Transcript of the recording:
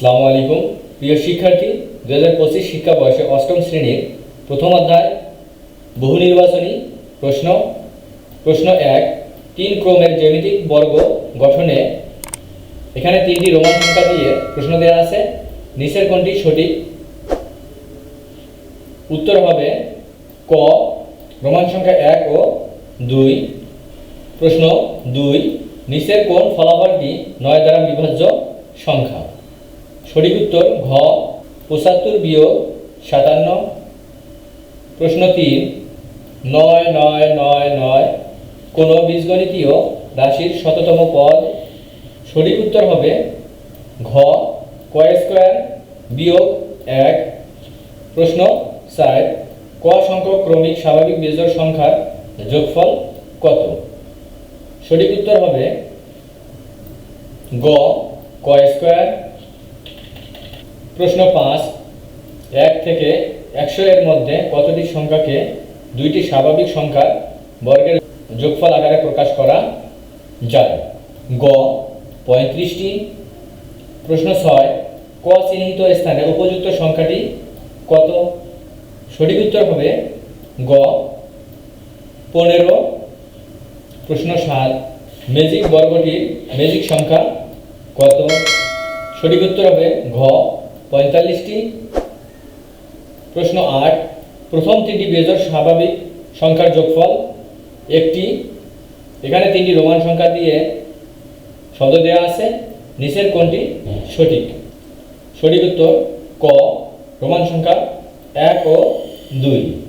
আসসালামু আলাইকুম। প্রিয় শিক্ষার্থী দু হাজার পঁচিশ শিক্ষা বয়সে অষ্টম শ্রেণির প্রথম অধ্যায়, বহু নির্বাচনী প্রশ্ন। প্রশ্ন এক, তিন ক্রমের জ্যামিতিক বর্গ গঠনে এখানে তিনটি রোমান সংখ্যা দিয়ে প্রশ্ন দেওয়া আছে। নিচের কোনটি সঠিক? উত্তর হবে ক, রোমান সংখ্যা এক ও দুই। প্রশ্ন দুই, নিচের কোন ফলাফলটি নয় দ্বারা বিভাজ্য সংখ্যা? সঠিক উত্তর ঘ, পঁচাত্তর বিয়োগ সাতান্ন। প্রশ্ন তিন, নয় নয় নয় নয়, কোনো বীজগণিতীয় রাশির শততম পদ? সঠিক উত্তর হবে ঘ কয় স্কোয়ার বিয়োগ এক। প্রশ্ন চার, ক সংখ্যক ক্রমিক স্বাভাবিক বেজোড় সংখ্যার যোগফল কত? সঠিক উত্তর হবে গ ক স্কোয়ার প্রশ্ন পাঁচ, এক থেকে একশো এর মধ্যে কতটি সংখ্যাকে দুইটি স্বাভাবিক সংখ্যার বর্গের যোগফল আকারে প্রকাশ করা যায়? গ, পঁয়ত্রিশটি। প্রশ্ন ছয়, ক চিহ্নিত স্থানে উপযুক্ত সংখ্যাটি কত? সঠিক উত্তর হবে গ, পনেরো। প্রশ্ন সাত ম্যাজিক বর্গটির ম্যাজিক সংখ্যা কত? সঠিক উত্তর হবে ঘ পঁয়তাল্লিশটি। প্রশ্ন আট, প্রথম তিনটি বেজর স্বাভাবিক সংখ্যার যোগফল একটি। এখানে তিনটি রোমান সংখ্যা দিয়ে শব্দ দেওয়া আছে। নিচের কোনটি? সঠিক। সঠিক উত্তর ক, রোমান সংখ্যা এক ও দুই।